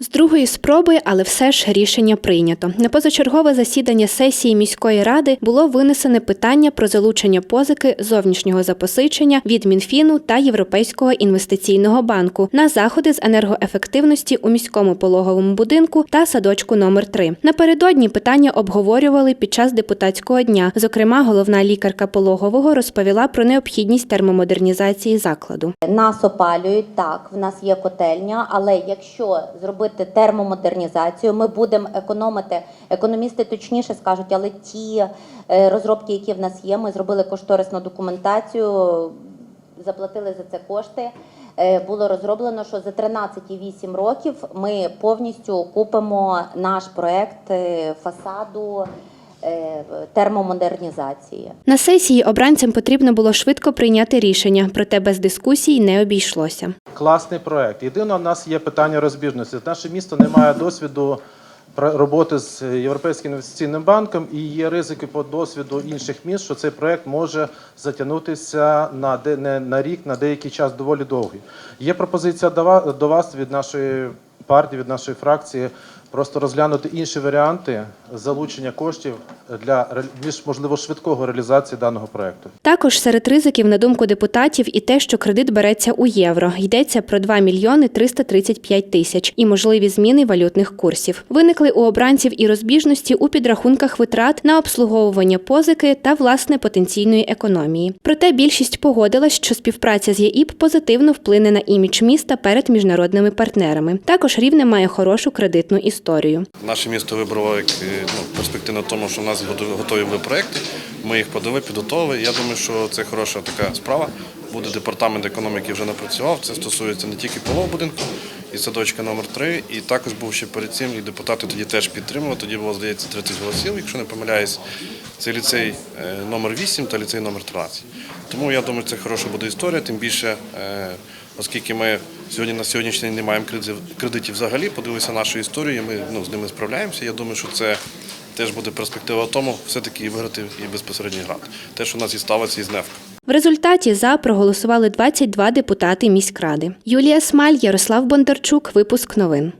З другої спроби, але все ж рішення прийнято. На позачергове засідання сесії міської ради було винесене питання про залучення позики зовнішнього запозичення від Мінфіну та Європейського інвестиційного банку на заходи з енергоефективності у міському пологовому будинку та садочку номер 3 Напередодні питання обговорювали під час депутатського дня. Зокрема, головна лікарка пологового розповіла про необхідність термомодернізації закладу. Нас опалюють так, в нас є котельня, але якщо зробити термомодернізацію, ми будемо економити. Економісти точніше скажуть, але ті е, розробки, які в нас є, ми зробили кошторисну документацію, заплатили за це кошти. Е, Було розроблено, що за 13,8 років ми повністю купимо наш проект е, фасаду термомодернізації. На сесії обранцям потрібно було швидко прийняти рішення, проте без дискусій не обійшлося. Класний проект. Єдине, у нас є питання розбіжності. Наше місто не має досвіду роботи з Європейським інвестиційним банком і є ризики по досвіду інших міст, що цей проект може затягнутися на де не на рік, на деякий час доволі довгий. Є пропозиція до вас від нашої партії, від нашої фракції. Просто розглянути інші варіанти залучення коштів для більш можливо швидкого реалізації даного проекту. Також серед ризиків, на думку депутатів, і те, що кредит береться у євро. Йдеться про 2 мільйони 335 тисяч і можливі зміни валютних курсів. Виникли у обранців і розбіжності у підрахунках витрат на обслуговування позики та власне потенційної економії. Проте більшість погодилась, що співпраця з ЄІП позитивно вплине на імідж міста перед міжнародними партнерами. Також рівне має хорошу кредитну історію. Наше місто вибрало як е, ну, перспективно тому, що в нас готові були проекти. Ми їх подали, підготовили. Я думаю, що це хороша така справа. Буде департамент економіки вже напрацював. Це стосується не тільки полового будинку і садочка номер 3 І також був ще перед цим, і депутати тоді теж підтримували. Тоді було, здається, 30 голосів, якщо не помиляюсь. Це ліцей е, номер 8 та ліцей номер 13. Тому я думаю, це хороша буде історія. Тим більше, е, оскільки ми сьогодні на сьогоднішній день не маємо кредитів, взагалі, подивилися нашу історію, ми ну, з ними справляємося. Я думаю, що це теж буде перспектива тому, все-таки і виграти і безпосередній грант. Те, що у нас і ставиться із НЕФК. В результаті за проголосували 22 депутати міськради. Юлія Смаль, Ярослав Бондарчук. Випуск новин.